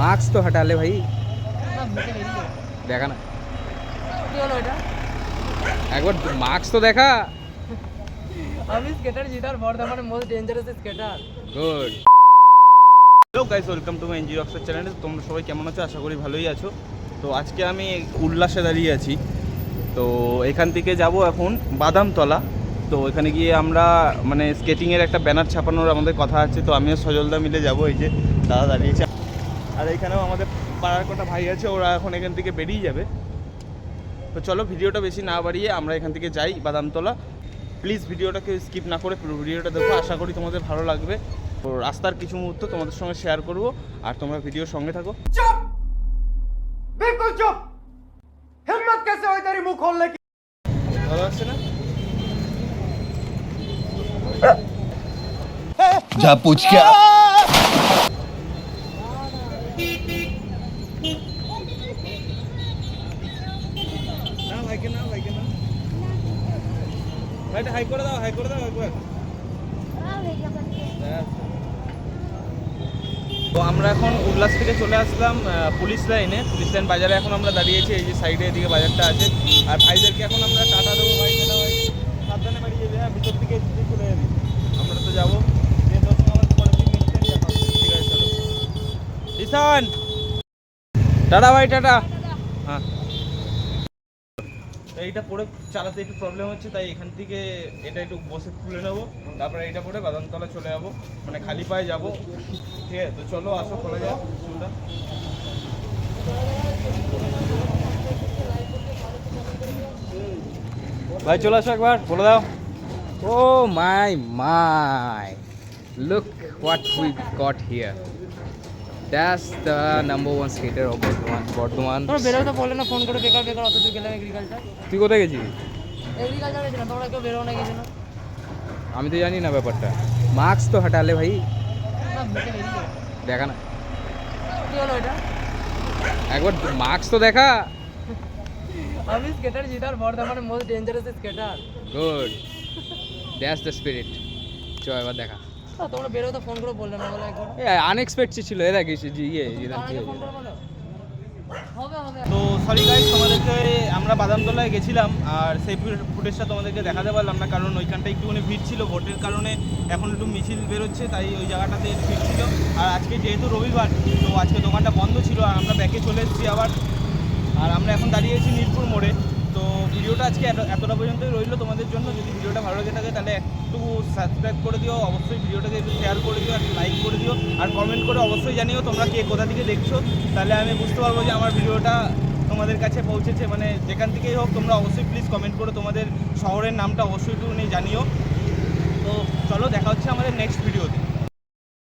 Mask তো হটালে ভাই। দেখা না। একবার মাস্ক তো দেখা। আমি স্কেটার জিতার বর্ধমানে most dangerous skater good hello guys welcome to my NG Roxer চ্যানেলে তোমরা সবাই কেমন আছো? আশা করি ভালোই আছো। তো আজকে আমি উল্লাসে দাঁড়িয়ে আছি। তো এখান থেকে যাব এখন বাদামতলা। তো এখানে গিয়ে আমরা মানে স্কেটিংয়ের একটা ব্যানার ছাপানোর আমাদের কথা আছে। তো আমিও সজলদা মিলে যাব। এই যে দাদা দাঁড়িয়েছে আর এখানেও আমাদের পাড়ার কটা ভাই আছে ওরা এখন এখান থেকে বেরিয়ে যাবে। তো চলো ভিডিওটা বেশি না বাড়িয়ে আমরা এখান থেকে যাই বাদামতলা। প্লিজ ভিডিওটাকে স্কিপ না করে ভিডিওটা দেখো আশা করি তোমাদের ভালো লাগবে। তো রাস্তার কিছু মুহূর্ত তোমাদের সঙ্গে শেয়ার করব আর তোমরা ভিডিও সঙ্গে থাকো। মুখ ভালো আছে না? যা পুচকা ভাইকে না ভাইকে না ভাইটা হাই করে দাও হাই করে দাও একবার। তো আমরা এখন উল্লাস থেকে চলে আসলাম পুলিশ লাইনে। পুলিশ লাইন বাজারে এখন আমরা দাঁড়িয়েছি, এই যে সাইডে এদিকে বাজারটা আছে। আর ভাইদেরকে এখন আমরা টাটা দেবো, ভাই ভাই। সাবধানে বাড়ি যাবে হ্যাঁ ভিতর থেকে চলে যাবি। আমরা তো যাব। ঈশান! টাটা, ভাই, টাটা। হ্যাঁ। এইটা পরে চালাতে একটু প্রবলেম হচ্ছে, তাই এখান থেকে এটা একটু বসে খুলে নেব, তারপরে এইটা পরে বাদামতলা চলে যাব মানে খালি পায়ে যাব। ঠিক আছে, তো চলো আসো, খোলা যাক শুনটা ভাই, চলে আসো একবার, বলে দাও। ও my my look what we got here that's the number one skater of Bordwan. Bordwan. তোমরা বেরো তো বলে না ফোন করে বেকার বেকার অত দূর গেলাম এগ্রিকালচার তুই কোথায় গেছিস এগ্রিকালচার গেছিলাম তোমরা কেউ বেরো না গেছিল। আমি তো জানি না ব্যাপারটা। মাস্ক তো হাঁটালে ভাই। দেখা না। কি হলো এটা? একবার মাস্ক তো দেখা। আমি স্কেটার জিতার বর্ধমানের most dangerous skater good that's the spirit চল এবার দেখা। তোমরা বেরোতে তো ফোন করে বললে না বলে একবার। আনএক্সপেক্টেড ছিল এরা ইয়ে হবে হবে। তো সরি গাইজ তোমাদেরকে আমরা বাদামতলায় গেছিলাম আর সেই ফুটেজটা তোমাদেরকে দেখাতে পারলাম না কারণ ওইখানটা একটুখানি ভিড় ছিল ভোটের কারণে এখন একটু মিছিল বেরোচ্ছে তাই ওই জায়গাটাতে ভিড় ছিল। আর আজকে যেহেতু রবিবার তো আজকে দোকানটা বন্ধ ছিল আর আমরা ব্যাকে চলে এসেছি আবার। আর আমরা এখন দাঁড়িয়েছি মিরপুর মোড়ে। ভিডিওটা আজকে এত- এতটা পর্যন্তই রইল তোমাদের জন্য। যদি ভিডিওটা ভালো লেগে থাকে তাহলে একটু সাবস্ক্রাইব করে দিও। অবশ্যই ভিডিওটাকে একটু শেয়ার করে দিও একটু লাইক করে দিও। আর কমেন্ট করে অবশ্যই জানিও তোমরা কে কোথা থেকে দেখছ। তাহলে আমি বুঝতে পারব যে আমার ভিডিওটা তোমাদের কাছে পৌঁছেছে। মানে যেখান থেকেই হোক তোমরা অবশ্যই প্লিজ কমেন্ট করে তোমাদের শহরের নামটা অবশ্যই একটু জানিও। তো চলো, দেখা হচ্ছে আমাদের নেক্সট ভিডিওতে